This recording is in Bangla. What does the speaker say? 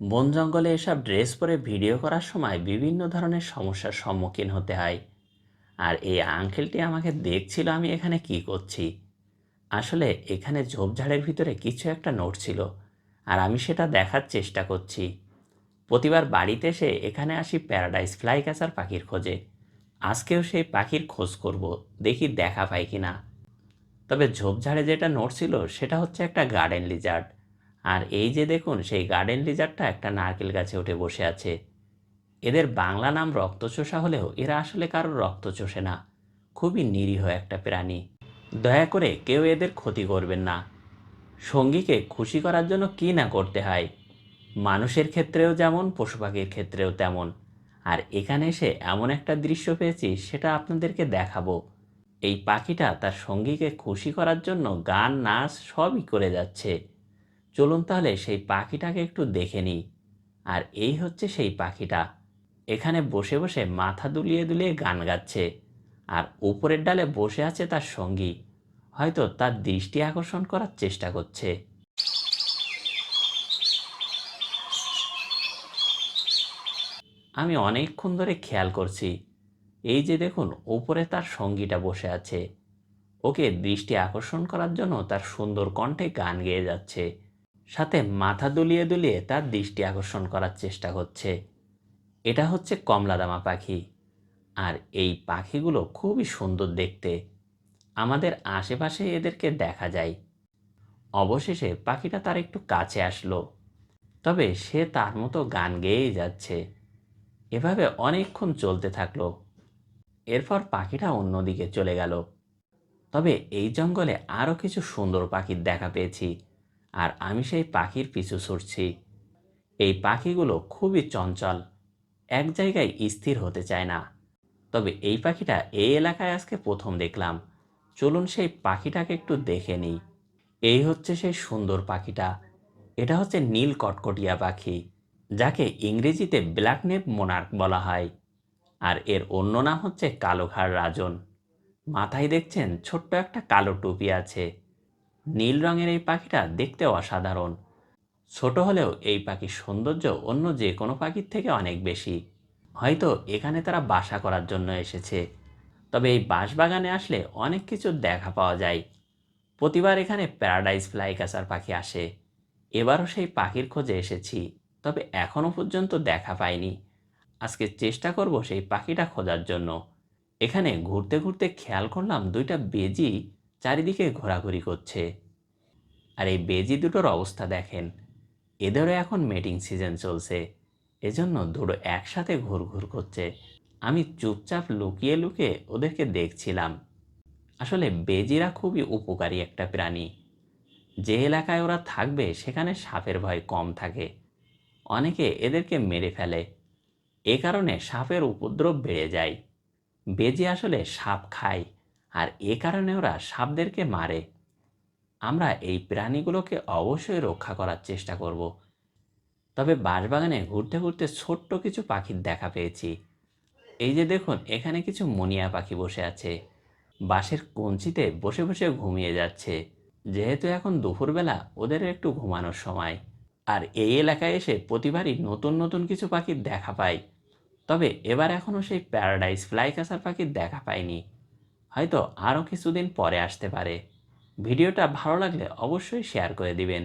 বন জঙ্গলে এসব ড্রেস পরে ভিডিও করার সময় বিভিন্ন ধরনের সমস্যার সম্মুখীন হতে হয়। আর এই আঙ্কেলটি আমাকে দেখছিল আমি এখানে কি করছি। আসলে এখানে ঝোপঝাড়ের ভিতরে কিছু একটা নোট ছিল আর আমি সেটা দেখার চেষ্টা করছি। প্রতিবার বাড়িতে এসে এখানে আসি প্যারাডাইস ফ্লাই ক্যাচার পাখির খোঁজে। আজকেও সেই পাখির খোঁজ করব, দেখি দেখা পাই কি না তবে ঝোপঝাড়ে যেটা নড়ছিল সেটা হচ্ছে একটা গার্ডেন লিজার্ড। আর এই যে দেখুন, সেই গার্ডেন লিজার্ডটা একটা নারকেল গাছে উঠে বসে আছে। এদের বাংলা নাম রক্তচোষা হলেও এরা আসলে কারোর রক্ত চোষে না। খুবই নিরীহ একটা প্রাণী। দয়া করে কেউ এদের ক্ষতি করবেন না। সঙ্গীকে খুশি করার জন্য কী না করতে হয়? মানুষের ক্ষেত্রেও যেমন, পশু পাখির ক্ষেত্রেও তেমন। আর এখানে এসে এমন একটা দৃশ্য পেয়েছি, সেটা আপনাদেরকে দেখাবো। এই পাখিটা তার সঙ্গীকে খুশি করার জন্য গান, নাচ সবই করে যাচ্ছে। চলুন তাহলে সেই পাখিটাকে একটু দেখে নিই। আর এই হচ্ছে সেই পাখিটা। এখানে বসে বসে মাথা দুলিয়ে দুলিয়ে গান গাচ্ছে। আর উপরের ডালে বসে আছে তার সঙ্গী। হয়তো তার দৃষ্টি আকর্ষণ করার চেষ্টা করছে। আমি অনেকক্ষণ ধরে খেয়াল করছি। এই যে দেখুন, উপরে তার সঙ্গীটা বসে আছে। ওকে দৃষ্টি আকর্ষণ করার জন্য তার সুন্দর কণ্ঠে গান গেয়ে যাচ্ছে। সাথে মাথা দুলিয়ে দুলিয়ে তার দৃষ্টি আকর্ষণ করার চেষ্টা করছে এটা হচ্ছে কমলাদামা পাখি। আর এই পাখিগুলো খুবই সুন্দর দেখতে। আমাদের আশেপাশে এদেরকে দেখা যায়। অবশেষে পাখিটা তার একটু কাছে আসলো। তবে সে তার মতো গান গেয়েই যাচ্ছে। এভাবে অনেকক্ষণ চলতে থাকল। এরপর পাখিটা অন্যদিকে চলে গেল। তবে এই জঙ্গলে আরও কিছু সুন্দর পাখির দেখা পেয়েছি। আর আমি সেই পাখির পিছু ছুটছি। এই পাখিগুলো খুবই চঞ্চল। এক জায়গায় স্থির হতে চায় না। তবে এই পাখিটা এই এলাকায় আজকে প্রথম দেখলাম। চলুন সেই পাখিটাকে একটু দেখে নিই। এই হচ্ছে সেই সুন্দর পাখিটা। এটা হচ্ছে নীল কটকটিয়া পাখি, যাকে ইংরেজিতে ব্ল্যাক নেপ মোনার্ক বলা হয়। আর এর অন্য নাম হচ্ছে কালোঘাড় রাজন। মাথায় দেখছেন ছোট্ট একটা কালো টুপি আছে। নীল রঙের এই পাখিটা দেখতেও অসাধারণ। ছোট হলেও এই পাখির সৌন্দর্য অন্য যে কোনো পাখির থেকে অনেক বেশি। হয়তো এখানে তারা বাসা করার জন্য এসেছে। তবে এই বাঁশবাগানে আসলে অনেক কিছু দেখা পাওয়া যায়। প্রতিবার এখানে প্যারাডাইজ ফ্লাই ক্যাচার পাখি আসে। এবারও সেই পাখির খোঁজে এসেছি, তবে এখনও পর্যন্ত দেখা পাইনি। আজকে চেষ্টা করব সেই পাখিটা খোঁজার জন্য। এখানে ঘুরতে ঘুরতে খেয়াল করলাম দুইটা বেজি চারিদিকে ঘোরাঘুরি করছে। আর এই বেজি দুটোর অবস্থা দেখেন, এদেরও এখন মেটিং সিজন চলছে। এজন্য দুটো একসাথে ঘুরঘুর করছে। আমি চুপচাপ লুকিয়ে লুকিয়ে ওদেরকে দেখছিলাম। আসলে বেজিরা খুবই উপকারী একটা প্রাণী। যে এলাকায় ওরা থাকবে, সেখানে সাপের ভয় কম থাকে। অনেকে এদেরকে মেরে ফেলে। এ কারণে সাপের উপদ্রব বেড়ে যায়। বেজি আসলে সাপ খায়। আর এ কারণে ওরা সাপদেরকে মারে। আমরা এই প্রাণীগুলোকে অবশ্যই রক্ষা করার চেষ্টা করব। তবে বাঁশবাগানে ঘুরতে ঘুরতে ছোট্ট কিছু পাখির দেখা পেয়েছি। এই যে দেখুন, এখানে কিছু মনিয়া পাখি বসে আছে। বাঁশের কঞ্চিতে বসে বসে ঘুমিয়ে যাচ্ছে। যেহেতু এখন দুপুরবেলা, ওদের একটু ঘুমানোর সময়। আর এই এলাকায় এসে প্রতিবারই নতুন নতুন কিছু পাখির দেখা পাই। তবে এবার এখনও সেই প্যারাডাইস ফ্লাই কাসার পাখির দেখা পাইনি। হয়তো আরও কিছুদিন পরে আসতে পারে। ভিডিওটা ভালো লাগলে অবশ্যই শেয়ার করে দিবেন।